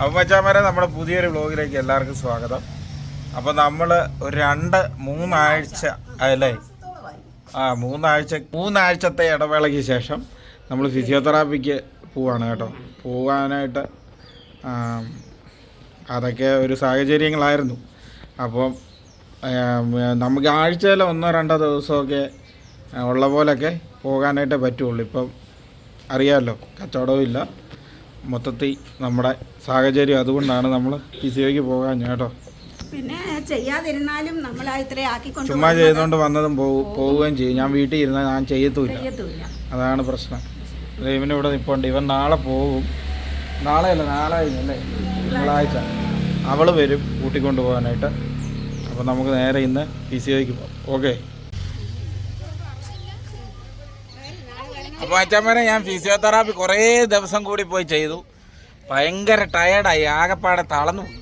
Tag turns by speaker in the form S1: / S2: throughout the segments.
S1: അപ്പം മച്ചാമാരെ നമ്മുടെ പുതിയൊരു വ്ലോഗിലേക്ക് എല്ലാവർക്കും സ്വാഗതം. അപ്പം നമ്മൾ ഒരു രണ്ട് മൂന്നാഴ്ച അല്ലേ? ആ മൂന്നാഴ്ച മൂന്നാഴ്ചത്തെ ഇടവേളയ്ക്ക് ശേഷം നമ്മൾ ഫിസിയോതെറാപ്പിക്ക് പോവാണ് കേട്ടോ. പോവാനായിട്ട് അതൊക്കെ ഒരു സാഹചര്യങ്ങളായിരുന്നു. അപ്പം നമുക്ക് ആഴ്ചയിൽ ഒന്നോ രണ്ടോ ദിവസമൊക്കെ ഉള്ള പോലൊക്കെ പോകാനായിട്ടേ പറ്റുള്ളൂ. ഇപ്പം അറിയാമല്ലോ കച്ചവടവും ഇല്ല. മൊത്തത്തിൽ നമ്മുടെ സാഹചര്യം അതുകൊണ്ടാണ് നമ്മൾ ഫിസിയോയ്ക്ക് പോകാൻ കേട്ടോ.
S2: പിന്നെ ചെയ്യാതിരുന്നാലും നമ്മൾ ആക്കിക്കൊണ്ട്
S1: ചുമ്മാ ചെയ്തുകൊണ്ട് വന്നതും പോവുകയും ചെയ്യും. ഞാൻ വീട്ടിൽ ഇരുന്നാൽ ഞാൻ ചെയ്യത്തുമില്ല അതാണ് പ്രശ്നം. ഇവന് ഇവിടെ നിൽപ്പുണ്ട് ഇവൻ നാളെ പോകും. നാളെ അല്ല നാളെ അല്ലേ തിങ്കളാഴ്ച. അവൾ വരും കൂട്ടിക്കൊണ്ട് പോകാനായിട്ട് അപ്പോൾ നമുക്ക് നേരെ ഇന്ന് പി സി ഒക്ക് പോകാം. ഓക്കെ. അപ്പോൾ അച്ഛമ്മനെ ഞാൻ ഫിസിയോതെറാപ്പി കുറേ ദിവസം കൂടി പോയി ചെയ്തു. ഭയങ്കര ടയേർഡായി ആകെപ്പാടെ തളർന്നു പോയി.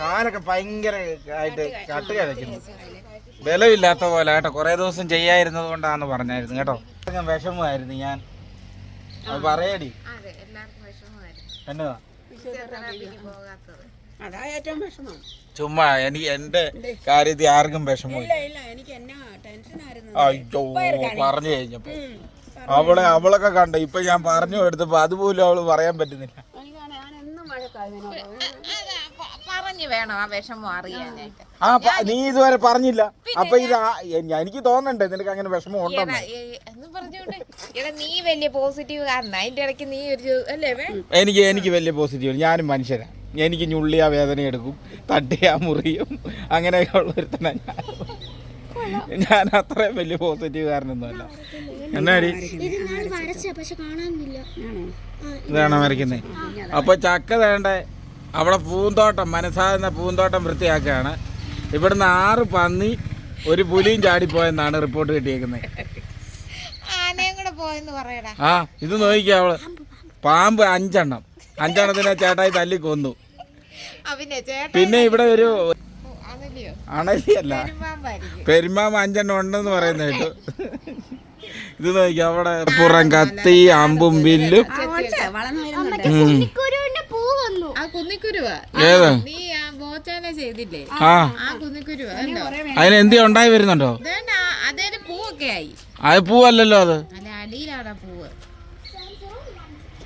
S1: കാലൊക്കെ ഭയങ്കര ആയിട്ട് കട്ട് കിടക്കുന്നു. ബലമില്ലാത്ത പോലെ കേട്ടോ കുറേ ദിവസം ചെയ്യാതിരുന്നത് കൊണ്ടാന്ന് പറഞ്ഞായിരുന്നു കേട്ടോ. ഞാൻ വിഷമമായിരുന്നു ഞാൻ. അത് പറയടി. എന്നതാ? ചുമ്മാ എനിക്ക് എന്റെ കാര്യത്തിൽ ആർക്കും വിഷമമില്ല. അയ്യോ പറഞ്ഞു കഴിഞ്ഞപ്പോ. അവളെ അവളൊക്കെ കണ്ട. ഇപ്പൊ ഞാൻ പറഞ്ഞു എടുത്തപ്പോ അതുപോലും അവൾ പറയാൻ പറ്റുന്നില്ല.
S2: ഞാൻ എന്നും മഴക്കാതിനോട്
S3: പറഞ്ഞു വേണം ആ വിഷമം അറിയാനായിട്ട്.
S1: ആ നീ ഇതുവരെ പറഞ്ഞില്ല. അപ്പൊ ഇത് എനിക്ക് തോന്നണ്ടേ നിനക്ക് അങ്ങനെ വിഷമം ഉണ്ടെന്ന്.
S3: നീ വലിയ പോസിറ്റീവ് കാരണം അതിന്റെ ഇടയ്ക്ക് നീ ഒരു അല്ലേ വേ?
S1: എനിക്ക് എനിക്ക് വലിയ പോസിറ്റീവ് ഞാനും മനുഷ്യരാണ് എനിക്ക് ഞുള്ളിയ വേദന എടുക്കും തട്ടിയാ മുറിയും അങ്ങനെയൊക്കെ ഉള്ള ഞാൻ. ഞാൻ അത്രയും വലിയ പോസിറ്റീവ് കാരനൊന്നുമല്ല. എന്നാടി? ഇതാണ് വരയ്ക്കുന്നത് അപ്പൊ ചക്ക വേണ്ട അവിടെ പൂന്തോട്ടം മനസ്സാകുന്ന പൂന്തോട്ടം വൃത്തിയാക്കുകയാണ്. ഇവിടുന്ന് ആറ് പന്നി ഒരു പുലിയും ചാടിപ്പോയെന്നാണ് റിപ്പോർട്ട് കിട്ടിയേക്കുന്നത്
S3: ആനയും പോയെന്ന് പറയടാ.
S1: ആ ഇത് നോക്കിക്കാ അവൾ. പാമ്പ് അഞ്ചെണ്ണം. അഞ്ചെണ്ണത്തിനെ ചേട്ടായി തല്ലി കൊന്നു.
S3: പിന്നെ
S1: ഇവിടെ ഒരു അണലിയല്ല. പെരുമാമ അഞ്ചെണ്ണം ഉണ്ടെന്ന് പറയുന്ന കേട്ടു. ഇത് നോക്കി അവിടെ പുറം കത്തി അമ്പും വില്ലും.
S2: ആ ഉണ്ട് വരുന്നുണ്ട്
S1: ഉം.
S4: കുരുവിന്റെ പൂ വന്നു.
S3: ആ കുന്നിക്കുരുവാ.
S1: ഏത്?
S3: നീ ആ
S1: അതിന് എന്തി ഉണ്ടായി വരുന്നുണ്ടോ? അത് പൂവല്ലല്ലോ അത്?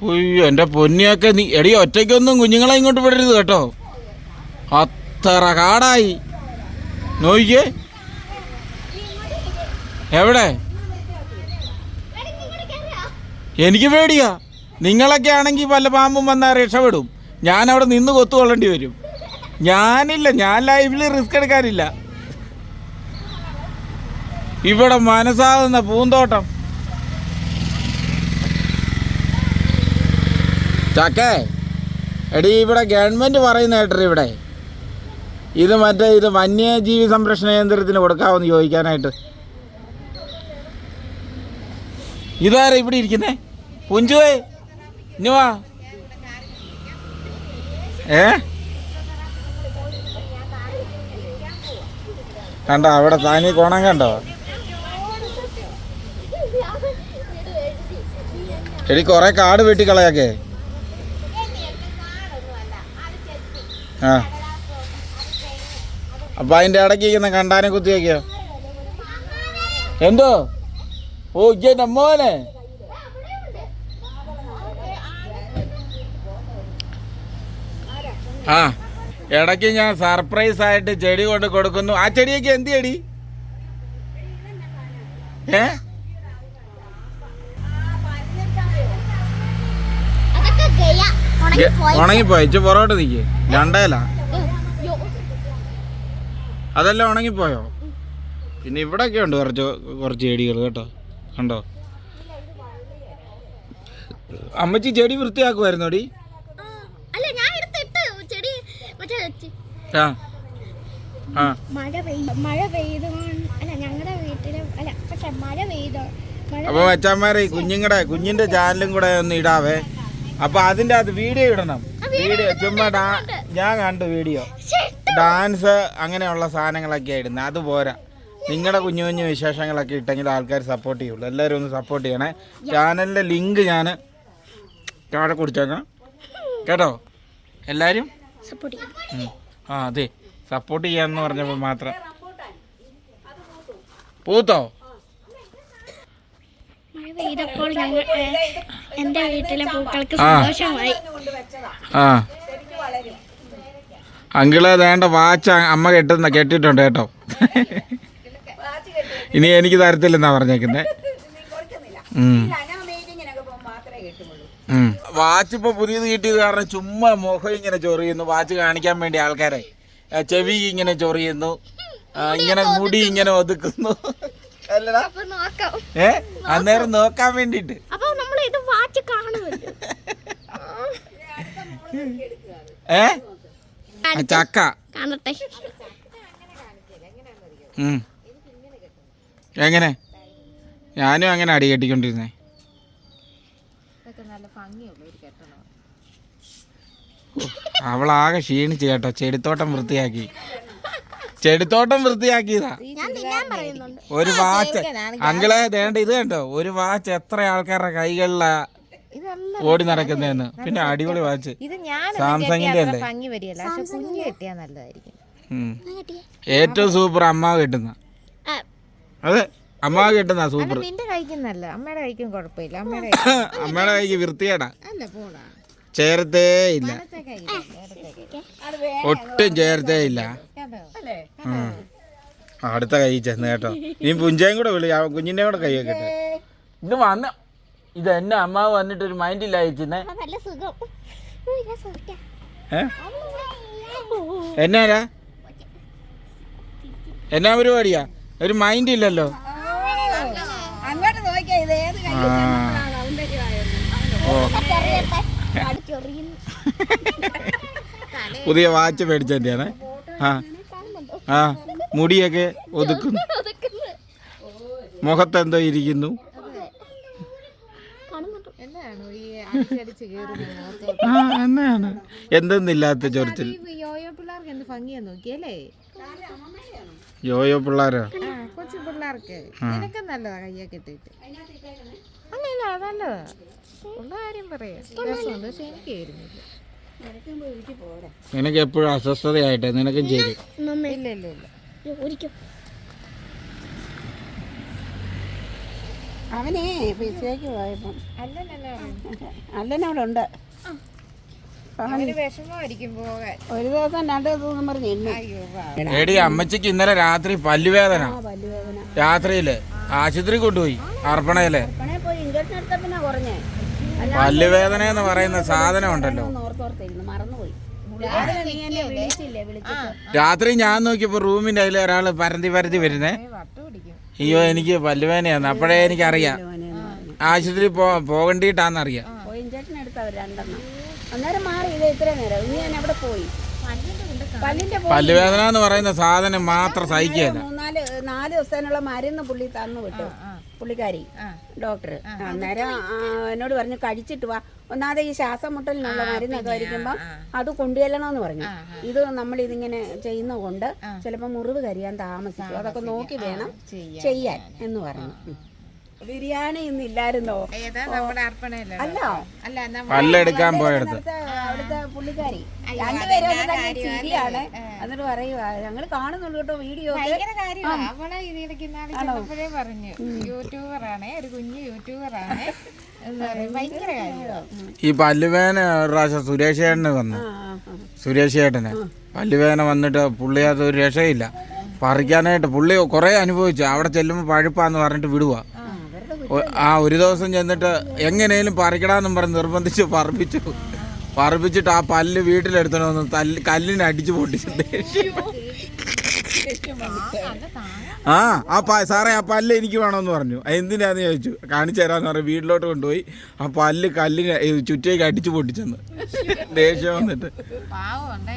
S1: അയ്യോ എന്റെ പൊന്നിയൊക്കെ നീ എടി ഒറ്റയ്ക്കൊന്നും കുഞ്ഞുങ്ങളെ ഇങ്ങോട്ട് വിടരുത് കേട്ടോ. അത്ര കാടായി. നോയിക്കേ എവിടെ? എനിക്ക് പേടിയാ. നിങ്ങളൊക്കെ ആണെങ്കിൽ വല്ല പാമ്പും വന്നാൽ രക്ഷപ്പെടും. ഞാൻ അവിടെ നിന്ന് കൊത്തുകൊള്ളേണ്ടി വരും. ഞാനില്ല ഞാൻ ലൈഫിൽ റിസ്ക് എടുക്കാനില്ല. ഇവിടെ മനസ്സാകുന്ന പൂന്തോട്ടം. ചക്കേ എടി ഇവിടെ ഗവൺമെന്റ് പറയുന്ന കേട്ടോ ഇവിടെ. ഇത് മറ്റേ ഇത് വന്യജീവി സംരക്ഷണ കേന്ദ്രത്തിന് കൊടുക്കാമെന്ന് ചോദിക്കാനായിട്ട്. ഇതാരാ ഇവിടെ ഇരിക്കുന്നേ? പുഞ്ചുവേ ഇനി വാ ഏ കണ്ടോ അവിടെ താനി കോണം കണ്ടോ? എടി കൊറേ കാട് വെട്ടിക്കളയൊക്കെ. ആ. അപ്പൊ അതിന്റെ ഇടയ്ക്ക് ഇരിക്കുന്ന കണ്ടാനെ കുത്തിയൊക്കെയോ എന്തോ? ഓ ഇജ്ജന്റെ മോനെ. ആ ഇടയ്ക്ക് ഞാൻ സർപ്രൈസ് ആയിട്ട് ചെടി കൊണ്ട് കൊടുക്കുന്നു. ആ ചെടിയൊക്കെ എന്ത് ചെടി ഏ
S4: ഉണങ്ങിപ്പോയി
S1: ഇച്ച പുറകോട്ട് നിൽക്കേ രണ്ടേല. അതെല്ലാം ഉണങ്ങിപ്പോയോ പിന്നെ ഇവിടെയൊക്കെ ഉണ്ട് കുറച്ച് കുറച്ച് ചെടികൾ കേട്ടോ. കണ്ടോ? അമ്മച്ചി ചെടി വൃത്തിയാക്കുമായിരുന്നോടി
S4: ആ, അല്ല ഞാൻ എടുത്തിട്ട് ചെടി മറ്റേ ചെ-
S1: ആ ആ
S4: മഴ മഴ പെയ്ത് അല്ല ഞങ്ങളുടെ വീട്ടിൽ അല്ല പക്ഷെ മഴ പെയ്തോ?
S1: അപ്പൊ മച്ചാന്മാരെ കുഞ്ഞുങ്ങളുടെ കുഞ്ഞിന്റെ ചാനലും കൂടെ ഒന്ന് ഇടാവേ. അപ്പൊ അതിന്റെ അത് വീഡിയോ ഇടണം. വീഡിയോ ചുമ്മാ ഞാൻ കണ്ടു വീഡിയോ. ഡാൻസ് അങ്ങനെയുള്ള സാധനങ്ങളൊക്കെ ആയിരുന്നു അത് പോരാ. നിങ്ങളുടെ കുഞ്ഞു കുഞ്ഞു വിശേഷങ്ങളൊക്കെ ഇട്ടെങ്കിൽ ആൾക്കാർ സപ്പോർട്ട് ചെയ്യുള്ളൂ. എല്ലാവരും ഒന്ന് സപ്പോർട്ട് ചെയ്യണേ. ചാനലിന്റെ ലിങ്ക് ഞാൻ താഴെ കൊടുത്തേക്കാം. കേട്ടോ? എല്ലാവരും
S4: സപ്പോർട്ട് ചെയ്യാം.
S1: ആ അതെ. സപ്പോർട്ട് ചെയ്യാന്ന് പറഞ്ഞപ്പോൾ മാത്രം. പൂത്തോ?
S4: മഴ പെയ്തപ്പോൾ ഞങ്ങൾ ഏ, എന്റെ വീട്ടിലെ പൂക്കൾക്ക്
S1: ആ.
S4: സന്തോഷമായി.
S1: ആ. അങ്കിൾ വേണ്ട വാച്ച് അമ്മ കെട്ടുന്ന കെട്ടിട്ടുണ്ട് കേട്ടോ. ഇനി എനിക്ക് തരത്തില്ലെന്നാ പറഞ്ഞേക്കുന്നേ. വാച്ച് ഇപ്പൊ പുതിയത് കിട്ടിയത് കാരണം ചുമ്മാ മുഖം ഇങ്ങനെ ചൊറിയുന്നു. വാച്ച് കാണിക്കാൻ വേണ്ടി ആൾക്കാരെ ചെവി ഇങ്ങനെ ചൊറിയുന്നു. ഇങ്ങനെ മുടി ഇങ്ങനെ ഒതുക്കുന്നു. അല്ലടാ. ഏ? അന്നേരം നോക്കാൻ വേണ്ടിട്ട് ഏ? ചക്ക. എങ്ങനെ? ഞാനും അങ്ങനെ അടി കെട്ടിക്കൊണ്ടിരുന്നേ
S3: ഇതൊക്കെ നല്ല ഭംഗിയുള്ള ഒരു കെട്ടണം
S1: അവളാകെ ക്ഷീണിച്ച് കേട്ടോ. ചെടിത്തോട്ടം വൃത്തിയാക്കി. ചെടിത്തോട്ടം വൃത്തിയാക്കിയതാ.
S4: ഞാൻ തിന്നാൻ പറയുന്നുണ്ട്.
S1: ഒരു വാച്ച് അങ്കിളെ ദേണ്ട ഇത് കണ്ടോ? ഒരു വാച്ച് എത്ര ആൾക്കാരുടെ കൈകളിലാ
S3: ഇതല്ല
S1: ഓടി നടക്കുന്നതെന്ന്. പിന്നെ അടിപൊളി വാച്ച്.
S3: ഇത് ഞാൻ
S1: സാംസങ്ങിന്റെ അല്ലേ? ഏറ്റവും സൂപ്പർ അമ്മ കിട്ടുന്ന. അതെ അമ്മ കിട്ടുന്ന സൂപ്പർ
S3: അമ്മയുടെ കഴിക്കും കുഴപ്പമില്ല. അമ്മയുടെ
S1: അമ്മയുടെ കൈക്ക് വൃത്തിയേടാ
S3: അല്ല പോടാ.
S1: ചേർത്തേ ഇല്ല. ഒട്ടും ചേർത്തേ ഇല്ല. ആ, അടുത്ത കൈ ചെന്ന് കേട്ടോ. ഇനി പുഞ്ചയും കൂടെ വിളി കുഞ്ഞിന്റെ കുഞ്ഞിന്റെ കൂടെ കൈ വെക്കട്ടെ ഇത് വന്ന ഇത് എന്നെ അമ്മാവ് വന്നിട്ട് ഒരു മൈൻഡില്ല അയച്ചെന്നെ എന്നാരാ എന്നാ പരിപാടിയാ? ഒരു മൈൻഡ് ഇല്ലല്ലോ
S2: അങ്ങോട്ട് നോക്കിയാ ഇത് ഏത് കൈ
S1: ആ. ഓ
S4: ചെറിയട്ടെ. അടിച്ചൊറിയുന്നു.
S1: പുതിയ വാച്ച് മേടിച്ചതിന്റെയാണ് ആ. ആ മുടിയൊക്കെ ഒതുക്കുന്നു. മുഖത്തെന്തോ ഇരിക്കുന്നു. ആ എന്നാണ്? എന്തെന്നില്ലാത്ത ചൊറിച്ചിൽ.
S3: യോയോ
S1: പിള്ളേരോ?
S3: കൊച്ചു പിള്ളേർക്ക് നിനക്ക് കയ്യൊക്കെ ഇട്ടിട്ട് അല്ലല്ല അതല്ലതാ ഉള്ള കാര്യം പറയാം. എനിക്ക് വരുന്നില്ല
S1: നിനക്ക് എപ്പോഴും അസ്വസ്ഥതയായിട്ട് നിനക്കും ചെയ്തു
S4: മമ്മി,
S3: ഇല്ല ഇല്ല. ഇല്ല
S4: ഇത് ഒരിക്കും.
S2: അവനേ പിസയ്ക്ക് പോയപ്പം. അല്ലനവിടെ ഉണ്ട് ഒരു ദിവസം രണ്ടു ദിവസം പറഞ്ഞു
S1: എടി അമ്മച്ചിക്ക് ഇന്നലെ രാത്രി പല്ലുവേദന.
S2: പല്ലുവേദന.
S1: രാത്രിയിൽ ആശുപത്രി കൊണ്ടുപോയി
S2: അർപ്പണയിൽ. പോയി ഇഞ്ചക്ഷൻ എടുത്തപ്പിന്നാ കുറഞ്ഞേ.
S1: പല്ലുവേദന എന്ന് പറയുന്ന സാധനം ഉണ്ടല്ലോ രാത്രി ഞാൻ നോക്കിയപ്പോ റൂമിന്റെ അതിൽ ഒരാൾ പരന്തി പരന്തി വരുന്നേ. അയ്യോ എനിക്ക് പല്ലുവേദനയാണ് അപ്പോഴേ
S2: എനിക്ക് അറിയാം
S1: ആശുപത്രി പോ പോകണ്ടിട്ടാന്നറിയാം.
S2: പോയി ഇഞ്ചക്ഷൻ എടുത്തവർ രണ്ടെണ്ണം. അന്നേരം മാറി ഇത് നേരം. ഞാൻ അവിടെ പോയി? പല്ലിന്റെ പോയി.
S1: പല്ലുവേദന എന്ന് പറയുന്ന സാധനം മാത്രം സഹിക്കുകയല്ല.
S2: മൂന്നാൽ നാല് ദിവസത്തിനുള്ള മരുന്ന് പുള്ളി തന്നു വിട്ടു. പുള്ളിക്കാരി ഡോക്ടർ. അന്നേരം എന്നോട് പറഞ്ഞു കഴിച്ചിട്ട് വാ. ഒന്നാതെ ഈ ശ്വാസം മുട്ടലിനുള്ള മരുന്നൊക്കെ കഴിക്കുമ്പോ അത് കൊണ്ടുചെല്ലണമെന്ന് പറഞ്ഞു. ഇത് നമ്മൾ ഇതിങ്ങനെ ചെയ്യുന്ന കൊണ്ട് ചിലപ്പോൾ മുറിവ് കരിയാൻ താമസിക്കും. അതൊക്കെ നോക്കി വേണം ചെയ്യാൻ. എന്ന് പറഞ്ഞു. ബിരിയാണി ഇന്ന് ഇല്ലായിരുന്നോ?
S3: ഏതാ? നമ്മുടെ അർപ്പണയല്ല?
S2: അല്ല.
S1: പല്ലെടുക്കാൻ പോയെടുത്ത്
S2: അവിടുത്തെ പുള്ളിക്കാരി. രണ്ടുപേരും ശരിയാണ് എന്നിട്ട് പറയുക ഞങ്ങൾ കാണുന്നുള്ളൂ കേട്ടോ വീഡിയോ
S3: അവളെ ചെന്നപ്പോഴേ പറഞ്ഞു യൂട്യൂബറാണ് ഒരു കുഞ്ഞു യൂട്യൂബറാണ്.
S1: ഈ പല്ലുവേന ഒരു പ്രാവശ്യം സുരേഷ് ചേട്ടന് വന്നു. സുരേഷ് ചേട്ടന്. പല്ലുവേന വന്നിട്ട് പുള്ളി അത് ഒരു രക്ഷയില്ല. പറിക്കാനായിട്ട് പുള്ളി കുറേ അനുഭവിച്ചു. അവിടെ ചെല്ലുമ്പോൾ പഴുപ്പാന്ന് പറഞ്ഞിട്ട് വിടുക ആ ഒരു ദിവസം ചെന്നിട്ട് എങ്ങനെയും പറിക്കടാന്നും പറഞ്ഞ് നിർബന്ധിച്ച് പറപ്പിച്ചു. പറപ്പിച്ചിട്ട് ആ പല്ല് വീട്ടിലെടുത്തണമെന്ന് തല്ല് കല്ലിന് അടിച്ചു പൊട്ടിച്ചിട്ട് ആ ആ പ സാറേ ആ പല്ല് എനിക്ക് വേണമെന്ന് പറഞ്ഞു. "അത് എന്തിനാന്ന് ചോദിച്ചു. കാണിച്ചു തരാന്ന് പറഞ്ഞു. വീട്ടിലോട്ട് കൊണ്ടുപോയി ആ പല്ല് കല്ലിന് ചുറ്റേക്ക് അടിച്ചു പൊട്ടിച്ചെന്ന്. ദേഷ്യം വന്നിട്ട്.
S3: പാവമുണ്ട്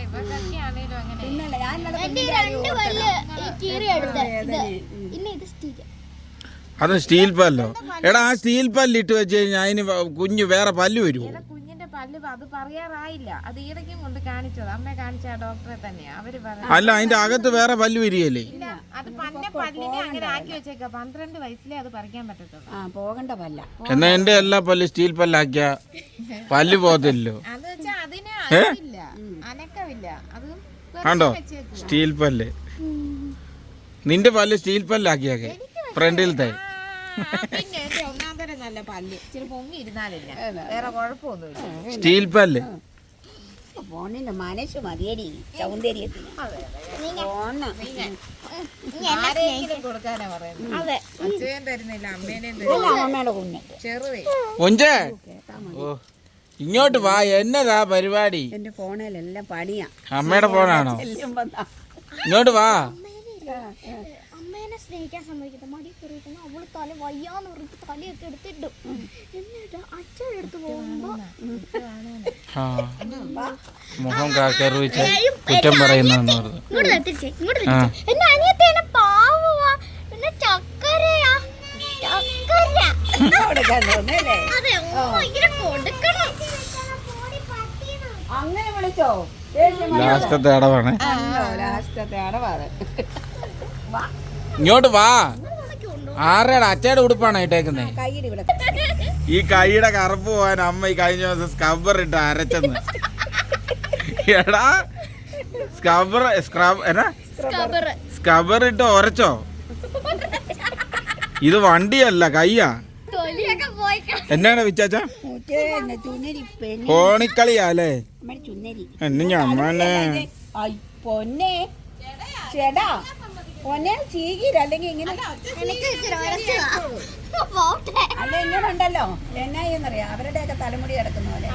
S1: അത് സ്റ്റീൽ പല്ലോ. എടാ ആ സ്റ്റീൽ പല്ല് ഇട്ട് വെച്ച് കഴിഞ്ഞാൽ അതിന് കുഞ്ഞ് വേറെ പല്ല് വരുമോ
S3: കുഞ്ഞിന്റെ പല്ല് അത് പറയാറായില്ല. അത് ഈടയ്ക്കും കൊണ്ട് കാണിച്ചത്. അമ്മ കാണിച്ച ഡോക്ടറെ തന്നെയാ. അവർ പറഞ്ഞു
S1: അല്ല അതിന്റെ അകത്ത് വേറെ പല്ല് വരികയല്ലേ?
S3: അത് പന്ന പല്ലിനെ അങ്ങനെ ആക്കി വെച്ചേക്ക. പന്ത്രണ്ട് വയസ്സിലേ അത് പറിക്കാൻ പറ്റത്തുള്ളൂ.
S2: ആ പോകണ്ട പല്ല.
S1: എന്നാ എന്റെ എല്ലാ പല്ല് സ്റ്റീൽ പല്ലാക്കിയ പല്ല് പോകത്തില്ലല്ലോ.
S3: അത് വെച്ചാൽ അതിന് അനക്കില്ല അനക്കമില്ല. അത്
S1: കണ്ടോ? സ്റ്റീൽ പല്ല്. നിന്റെ പല്ല് സ്റ്റീൽ പല്ലാക്കിയാക്കെ ഫ്രണ്ടിലത്തെ.
S3: പിന്നെ എന്റെ ഒന്നാം തരം നല്ല പല്ല്. ഇച്ചിരി പൊങ്ങി ഇരുന്നാലില്ല. വേറെ കുഴപ്പമൊന്നുമില്ല.
S1: സ്റ്റീൽ പല്ല്
S2: മനസ്സ് മതിയടി സൗന്ദര്യത്തിന്.
S1: ഇങ്ങോട്ട് വാ എന്നതാ പരിപാടി?
S2: എന്റെ ഫോണിലെല്ലാം പണിയാ.
S1: അമ്മയുടെ ഫോണാണോ? ഇങ്ങോട്ട് വാ.
S4: സ്നേഹിക്കാൻ സമ്മതിക്കുന്നത് മടി കയറിയിട്ട് അവൾ തല വയ്യാന്ന് പറഞ്ഞിട്ട് തലയൊക്കെ എടുത്തിട്ടു എന്നിട്ട് അച്ഛൻ എടുത്ത് പോകുമ്പോ
S1: മുഖം കുറ്റം പറഞ്ഞു.
S4: അനിയത്തേനെ പാവുവാ. പിന്നെ ചക്കരയാ. ചക്കര അതെ കൊടുക്കണം.
S2: അങ്ങനെ വിളിച്ചോ?
S1: ലാസ്റ്റത്തെ അടവാണ്.
S2: ലാസ്റ്റത്തെ അടവാണ്.
S1: ഇങ്ങോട്ട് വാ. ആരുടെ? അച്ഛയുടെ ഉടുപ്പാണ് ഇട്ടേക്കുന്നേ? ഈ കൈയുടെ കറുപ്പ് പോവാൻ അമ്മ ഈ കഴിഞ്ഞ ദിവസം സ്ക്രബർ ഇട്ട് അരച്ചെന്ന്. എടാ സ്ക്രബർ സ്ക്രബ് എന്നാ? സ്ക്രബർ ഇട്ട് ഉരച്ചോ ഇത് വണ്ടിയല്ല കയ്യാ. എന്നാണ് വിച്ചാച്ച? കോണിക്കളിയാ അല്ലേ? എന്നെ ഞമ്മനെ.
S2: ഐ, പൊന്നെ. ചേടാ. പൊന്നെ ചീകിര അല്ലെങ്കിൽ ഇങ്ങനെ അല്ല ഇങ്ങനെ ഉണ്ടല്ലോ എന്നായെന്നറിയാം? അവരുടെയൊക്കെ തലമുടി കിടക്കുന്ന പോലെ.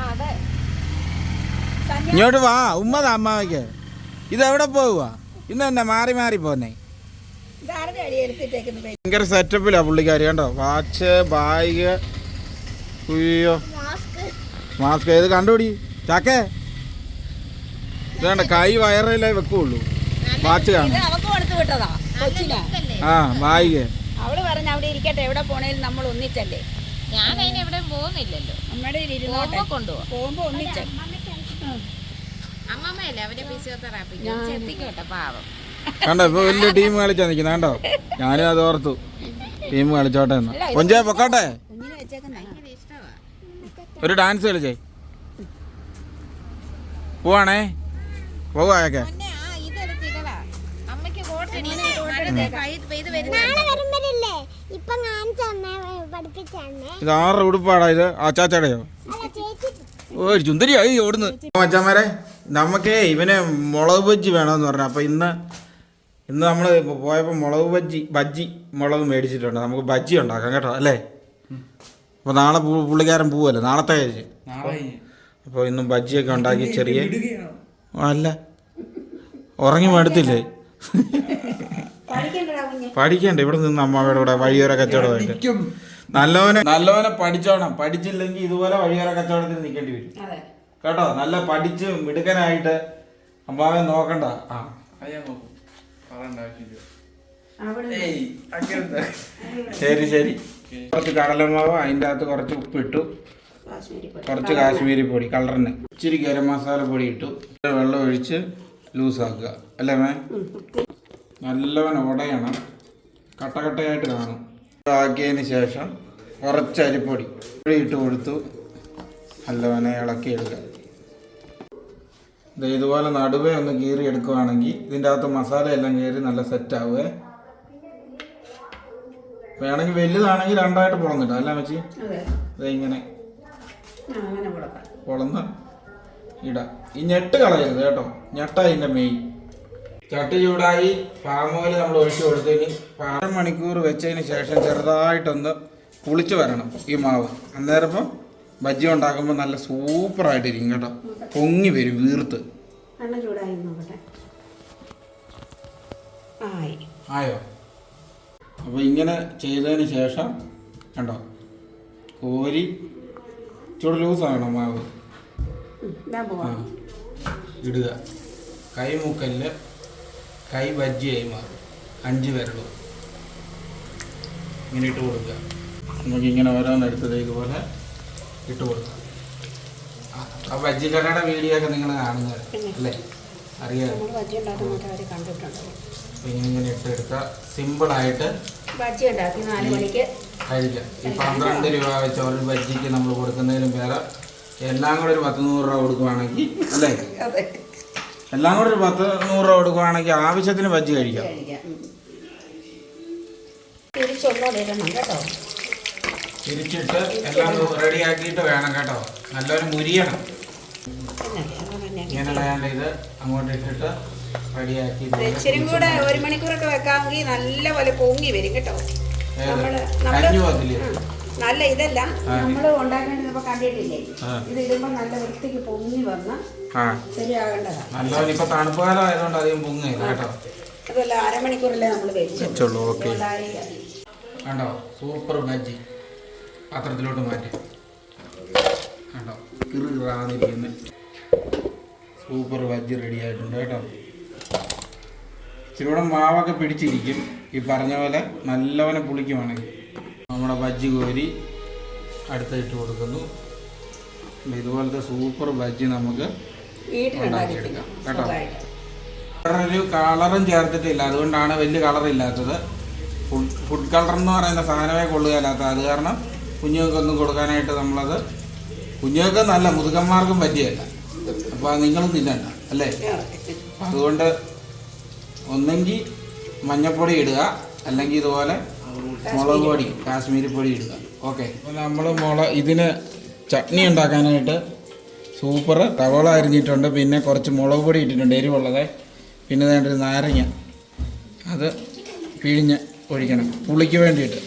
S1: ഇങ്ങോട്ട് വാ ഉമ്മത അമ്മാവയ്ക്ക്. ഇതെവിടെ പോവുക ഇന്ന് തന്നെ മാറി മാറി പോന്നെ. ഭയങ്കര സെറ്റപ്പിലാ പുള്ളിക്കാരി കണ്ടോ? വാച്ച് ബാഗ് കുയ്യോ
S4: മാസ്ക്.
S1: ഏത് കണ്ടുപിടി? ചാക്കേ. ഇത് കണ്ട കൈ വയറിലേ വെക്കുള്ളൂ. വാച്ച് കാണും.
S2: അവക്ക് കൊടുത്തു വിട്ടതാ കൊച്ചിനാ.
S1: ആ വായിക
S2: അവൾ പറഞ്ഞ അവിടെ ഇരിക്കട്ടെ എവിടെ പോണേലും നമ്മൾ ഒന്നിച്ചല്ലേ.
S3: ഞാൻ അതിന് എവിടെയും പോകുന്നില്ലല്ലോ.
S2: നമ്മുടെ ഇരുന്നോട്ടെ.
S3: പോകുമ്പോ കൊണ്ടുപോവാ.
S2: പോകുമ്പോ ഒന്നിച്ച.
S3: അമ്മമ്മയല്ലേ അവരെ ഫിസിയോതെറാപ്പി? ചെത്തിക്കോട്ടെ പാവം.
S1: കണ്ടോ ഇപ്പൊ വലിയ ടീം കളിച്ചാ നിക്കുന്ന കണ്ടോ? ഞാനും അത് ഓർത്തു. ടീം കളിച്ചോട്ടെ എന്ന്. കൊഞ്ചേ പൊക്കോട്ടെ. ഒരു ഡാൻസ് കളിച്ചേ. പോവാണേ. പോവായൊക്കെ
S3: പിന്നെ ആ ഇതെടുത്തിടലാ അമ്മയ്ക്ക് കോട്ടണിയില്ലേ മഴ കൈ പെയ്ത് വരുന്ന
S4: നാളെ വരുമ്പോഴല്ലേ ഇപ്പൊ കാണിച്ച അമ്മ പഠിപ്പിച്ചന്നെ
S1: ഇത് ആറ് ഉടുപ്പാടാ ഇത്. ആച്ചാച്ചടയോ
S4: അല്ല ചേച്ചി.
S1: ഓ ഒരു ചുന്ദരിയായി ഓടുന്നു. അച്ഛന്മാരെ നമുക്കേ ഇവനെ മുളക് ബജ്ജി വേണമെന്ന് പറഞ്ഞു. അപ്പോൾ ഇന്ന് ഇന്ന് നമ്മൾ പോയപ്പോൾ മുളക് ബജ്ജി ബജ്ജി മുളക് മേടിച്ചിട്ടുണ്ട്. നമുക്ക് ബജ്ജി ഉണ്ടാക്കാം കേട്ടോ അല്ലേ? അപ്പോൾ നാളെ പു- പുള്ളിക്കാരൻ പോവല്ലേ? നാളത്തെ കഴിച്ച്. അപ്പോൾ ഇന്നും ബജ്ജിയൊക്കെ ഉണ്ടാക്കി ചെറിയ അല്ല. ഉറങ്ങി മടുത്തില്ലേ? പഠിക്കണ്ട ഇവിടെ നിന്ന് അമ്മാവയുടെ കൂടെ വഴിയോര കച്ചവടമായിട്ട്. നല്ലവനെ നല്ലവനെ പഠിച്ചോണം. പഠിച്ചില്ലെങ്കിൽ ഇതുപോലെ വഴിയോര കച്ചവടത്തിന് നിൽക്കേണ്ടി വരും.
S2: അതെ.
S1: കേട്ടോ? നല്ല പഠിച്ച് മിടുക്കനായിട്ട് അമ്മാവൻ നോക്കണ്ട. ആ. ശരി ശരി. കുറച്ച് കടലമാവ് അതിന്റെ അകത്ത് കുറച്ച് ഉപ്പിട്ടു.
S2: ഇട്ടു
S1: കുറച്ച് കാശ്മീരി പൊടി കളറിന്. ഇച്ചിരി ഗരം മസാല പൊടി ഇട്ടു. വെള്ളം ഒഴിച്ച് ലൂസാക്കുക. അല്ലേ മേ? നല്ലവൻ ഉടയണം കട്ടകട്ടയായിട്ട് കാണും. ആക്കിയതിന് ശേഷം കുറച്ച് അരിപ്പൊടി. പൊടി ഇട്ട് കൊടുത്തു. നല്ലവനെ ഇളക്കി എടുക്കുക. ദേ ഇതുപോലെ നടുവേ ഒന്ന് കീറി എടുക്കുവാണെങ്കിൽ ഇതിന്റെ അകത്ത് മസാല എല്ലാം കയറി നല്ല സെറ്റ് ആവുക വേണമെങ്കിൽ വലുതാണെങ്കിൽ രണ്ടായിട്ട് പൊളന്നിട്ടാ അല്ല മച്ചി ഇങ്ങനെ. പൊളന്ന് ഇടാം. ഈ ഞെട്ട് കളയരുത് കേട്ടോ. ഞെട്ടാ ഇതിന്റെ മെയിൻ ചട്ടി ചൂടായി പാമോൽ നമ്മൾ ഒഴിച്ചു കൊടുത്തതിന് അര മണിക്കൂർ വെച്ചതിന് ശേഷം ചെറുതായിട്ടൊന്ന് പുളിച്ച് വരണം ഈ മാവ്. അന്നേരം ഇപ്പം ബജ്ജി ഉണ്ടാക്കുമ്പോൾ നല്ല സൂപ്പറായിട്ടിരിക്കും കേട്ടോ. പൊങ്ങി വരും വീർത്ത്.
S2: ആയി.
S1: അപ്പോൾ ഇങ്ങനെ ചെയ്തതിന് ശേഷം കണ്ടോ? കോരി ചൂട് ലൂസാണ് മാവ്. ഇടുക. കൈ മുക്കല്ല് കൈ വജ്ജിയായി മാറും. അഞ്ച് വരളും ഇങ്ങനെ ഇട്ട് കൊടുക്കുക. നമുക്ക് ഇങ്ങനെ ഓരോന്നെടുത്തത് പോലെ ഇട്ട് കൊടുക്കാം. ആ- വജ്ജിക്കടയുടെ വീഡിയോ ഒക്കെ നിങ്ങൾ കാണുന്നത് അല്ലേ? അറിയാം. ഇങ്ങനെ ഇങ്ങനെ എടുത്ത സിമ്പിളായിട്ട്
S2: ബജ്ജി ഉണ്ടാക്കി നാല് മണിക്ക്
S1: കഴിക്കാം. ഈ പന്ത്രണ്ട് രൂപ വെച്ച് ഒരു ബജ്ജിക്ക് നമ്മൾ കൊടുക്കുന്നതിലും വേറെ എല്ലാം കൂടെ ഒരു പത്ത് നൂറ് രൂപ കൊടുക്കുവാണെങ്കിൽ അല്ലേ?
S2: അതെ.
S1: എല്ലാം കൂടെ ഒരു പത്ത് നൂറ് രൂപ കൊടുക്കുവാണെങ്കിൽ ആവശ്യത്തിന് ബജ്ജി കഴിക്കാം. തിരിച്ചിട്ട് എല്ലാം റെഡിയാക്കിയിട്ട് വേണം കേട്ടോ. നല്ലൊരു മുരിയണം. ഇങ്ങനെ വേണ്ട ഇത് അങ്ങോട്ട് ഇട്ടിട്ട് റെഡിയാക്കി
S2: ഇച്ചിരി കൂടെ ഒരു മണിക്കൂറൊക്കെ വെക്കാമെങ്കിൽ നല്ലപോലെ പൊങ്ങി വരും കേട്ടോ.
S1: നമ്മൾ
S2: നമ്മൾ. നല്ല ഇതല്ല. നമ്മൾ ഉണ്ടാക്കേണ്ടത് കണ്ടിട്ടില്ലേ. ഇത് ഇടുമ്പോ നല്ല വൃത്തിക്ക് പൊങ്ങി വന്ന് ശരിയാകേണ്ടതാണ്
S1: നല്ലപോലെ ഇപ്പൊ തണുപ്പ് കാലം ആയതുകൊണ്ട് അധികം പൊങ്ങില്ല കേട്ടോ.
S2: അതല്ല അരമണിക്കൂറല്ലേ നമ്മൾ
S1: വെച്ചോളൂ. ഓക്കെ. കണ്ടോ? സൂപ്പർ ബജ്ജി പാത്രത്തിലോട്ട് മാറ്റി. കണ്ടോ? കിറുകിറാന്നിരിക്കുന്നു സൂപ്പർ ബജ്ജി റെഡി ആയിട്ടുണ്ട് കേട്ടോ. ഇച്ചിരി കൂടെ മാവൊക്കെ പിടിച്ചിരിക്കും. ഈ പറഞ്ഞ പോലെ നല്ലവനെ പുളിക്കുവാണെങ്കിൽ. നമ്മുടെ ബജ്ജി കോരി അടുത്തിട്ട് കൊടുക്കുന്നു. ഇതുപോലത്തെ സൂപ്പർ ബജ്ജി നമുക്ക് ഉണ്ടാക്കിയെടുക്കാം. കേട്ടോ. വേറൊരു കളറും ചേർത്തിട്ടില്ല. അതുകൊണ്ടാണ് വലിയ കളർ ഇല്ലാത്തത്. ഫുഡ് ഫുഡ് കളർ എന്ന് പറയുന്ന സാധനമേ കൊള്ളുകയില്ലാത്ത അത് കാരണം കുഞ്ഞുങ്ങൾക്കൊന്നും കൊടുക്കാനായിട്ട് നമ്മളത് കുഞ്ഞുങ്ങൾക്ക് നല്ല മുതുകന്മാർക്കും പറ്റിയല്ല അപ്പോൾ അത് നിങ്ങളും തിന്നണ്ട അല്ലേ? അതുകൊണ്ട് ഒന്നെങ്കിൽ മഞ്ഞപ്പൊടി ഇടുക. അല്ലെങ്കിൽ ഇതുപോലെ മുളക് പൊടി കാശ്മീരി പൊടി ഇടുക. ഓക്കെ നമ്മൾ മുള ഇതിന് ചട്നി ഉണ്ടാക്കാനായിട്ട് സൂപ്പർ തവള അരിഞ്ഞിട്ടുണ്ട്. പിന്നെ കുറച്ച് മുളക് പൊടി ഇട്ടിട്ടുണ്ട് എരിവുള്ളത്. പിന്നെ വേണ്ടൊരു നാരങ്ങ. അത് പിഴിഞ്ഞ് ഒഴിക്കണം. പുളിക്ക് വേണ്ടിയിട്ട്.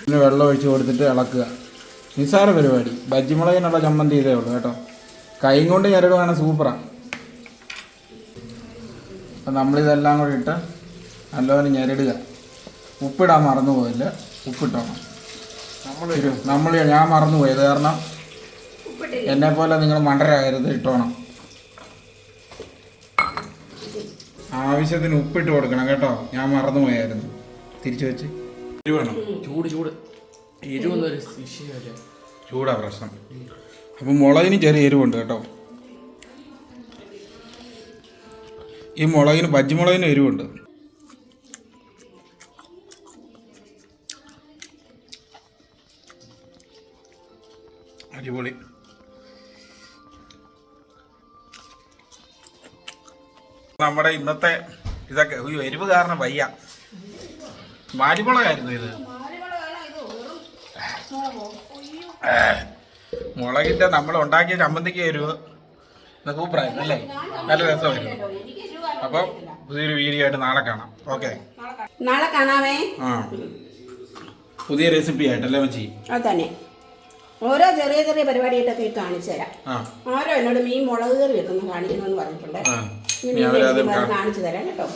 S1: പിന്നെ വെള്ളം ഒഴിച്ച് കൊടുത്തിട്ട് ഇളക്കുക. നിസ്സാര പരിപാടി. ബജ്ജിമുളകിനുള്ള ചമ്മന്തി ഇതേ ഉള്ളൂ കേട്ടോ. കൈ കൊണ്ട് ഞെരടുവാണെങ്കിൽ സൂപ്പറാണ് അപ്പം നമ്മളിതെല്ലാം കൂടി ഇട്ട് നല്ലപോലെ ഞെരടുക. ഉപ്പിടാൻ മറന്നു പോയില്ല. ഉപ്പിട്ടോണം. നമ്മൾ നമ്മൾ ഞാൻ മറന്നു പോയത് കാരണം എന്നെ പോലെ നിങ്ങൾ മണ്ടരാകരുത് ഇട്ടോണം. ആവശ്യത്തിന് ഉപ്പിട്ട് കൊടുക്കണം കേട്ടോ. ഞാൻ മറന്നു പോയായിരുന്നു. തിരിച്ചു വെച്ച്. വേണം.
S5: ചൂട് ചൂട്. എരിവൊന്നൊരു
S1: ചൂടാ പ്രശ്നം. അപ്പം മുളകിന് ചെറിയ എരിവുണ്ട് കേട്ടോ. ഈ മുളകിന് പച്ചമുളകിന് എരിവുണ്ട്. അടിപൊളി. നമ്മുടെ ഇന്നത്തെ ഇതൊക്കെ അയ്യോ എരിവ് കാരണം വയ്യ. മാരിമുളകായിരുന്നു ഇത്. മുളകിന്റെ നമ്മൾ ഉണ്ടാക്കിയ ചമ്മന്തിക്ക് എരിവ് സൂപ്പറായിരുന്നു അല്ലേ? നല്ല രസമായിരുന്നു. അപ്പം പുതിയൊരു വീഡിയോ ആയിട്ട് നാളെ കാണാം. ഓക്കെ.
S2: നാളെ കാണാമേ.
S1: ആ. പുതിയ റെസിപ്പി ആയിട്ടല്ലേ മച്ചി?
S2: അതന്നെ തന്നെ. ഓരോ ചെറിയ ചെറിയ പരിപാടിയായിട്ടൊക്കെ കാണിച്ചു തരാം.
S1: ഓരോ
S2: ആരോ എന്നോട് മീൻ മുളക് കറി വെക്കുന്നു കാണിക്കണമെന്ന് പറഞ്ഞിട്ടുണ്ട്. കാണിച്ചു തരാം കേട്ടോ.